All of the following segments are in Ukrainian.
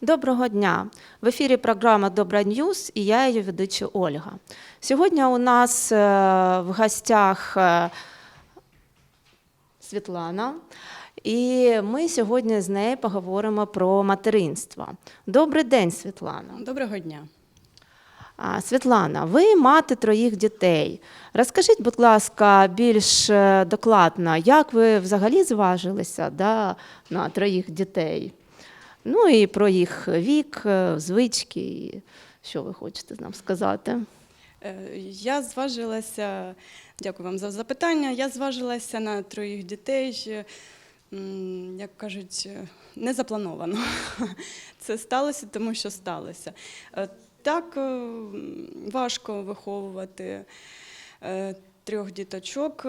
Доброго дня! В ефірі програма Добра Ньюз і я її ведуча Ольга. Сьогодні у нас е, в гостях е, Світлана, і ми сьогодні з нею поговоримо про материнство. Добрий день, Світлана. Доброго дня. Світлана, ви мати троїх дітей. Розкажіть, будь ласка, більш е, докладно, як ви взагалі зважилися да, на троїх дітей? Ну і про їх вік, е, звички, і що ви хочете нам сказати? Е, Я зважилася, дякую вам за запитання. Я зважилася на троїх дітей, е, як кажуть, не заплановано. Це сталося, тому що сталося. Так важко виховувати трьох діточок,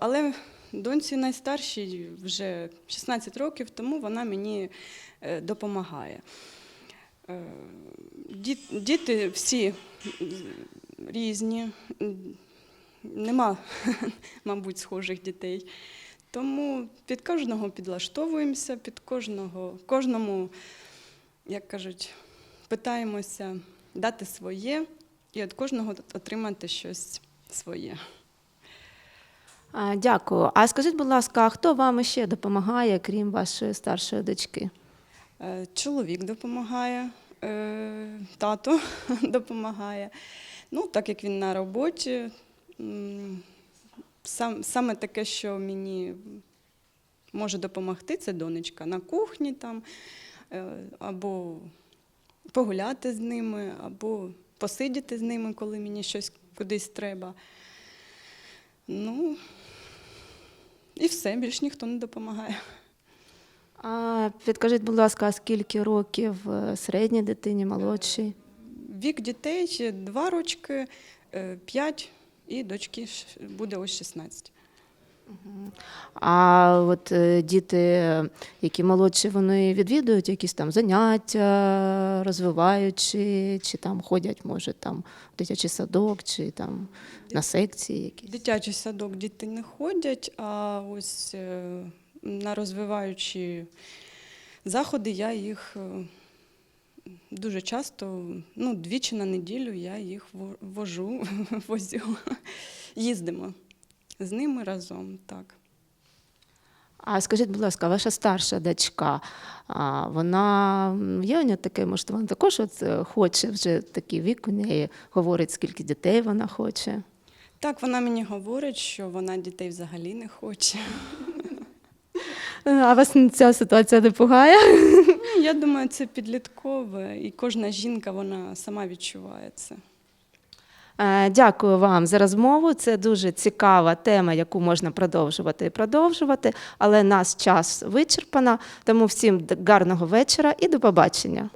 але доньці найстаршій вже 16 років, тому вона мені е, допомагає. Е, Діти всі різні, нема, мабуть, схожих дітей. Тому під кожного підлаштовуємося, під кожного, кожному, як кажуть, питаємося дати своє і від кожного отримати щось своє. Дякую. А скажіть, будь ласка, хто вам ще допомагає, крім вашої старшої дочки? Е, Чоловік допомагає, е, тато допомагає. Ну, так як він на роботі, сам, саме таке, що мені може допомогти, це донечка на кухні там, е, або погуляти з ними, або посидіти з ними, коли мені щось кудись треба. Ну, і все, більш ніхто не допомагає. А підкажіть, будь ласка, а скільки років е, середній дитині, молодшій? Вік дітей 2 рочки, 5 і дочки буде ось 16. А от е, діти, які молодші, вони відвідують якісь там заняття, розвиваючи, чи там ходять, може, там в дитячий садок, чи там на секції якісь. Дитячий садок діти не ходять, а ось е, на розвиваючі заходи я їх е, дуже часто, ну, двічі на неділю я їх вожу, возю, їздимо з ними разом. Так. А скажіть, будь ласка, ваша старша дочка, вона є у неї таке, може, вона також от е, хоче вже такий вік у неї, говорить, скільки дітей вона хоче. Так, вона мені говорить, що вона дітей взагалі не хоче. А вас ця ситуація не пугає? Ну, Я думаю, це підліткове, і кожна жінка вона сама відчуває це. Е, Дякую вам за розмову. Це дуже цікава тема, яку можна продовжувати і продовжувати, але наш час вичерпано. Тому всім гарного вечора і до побачення.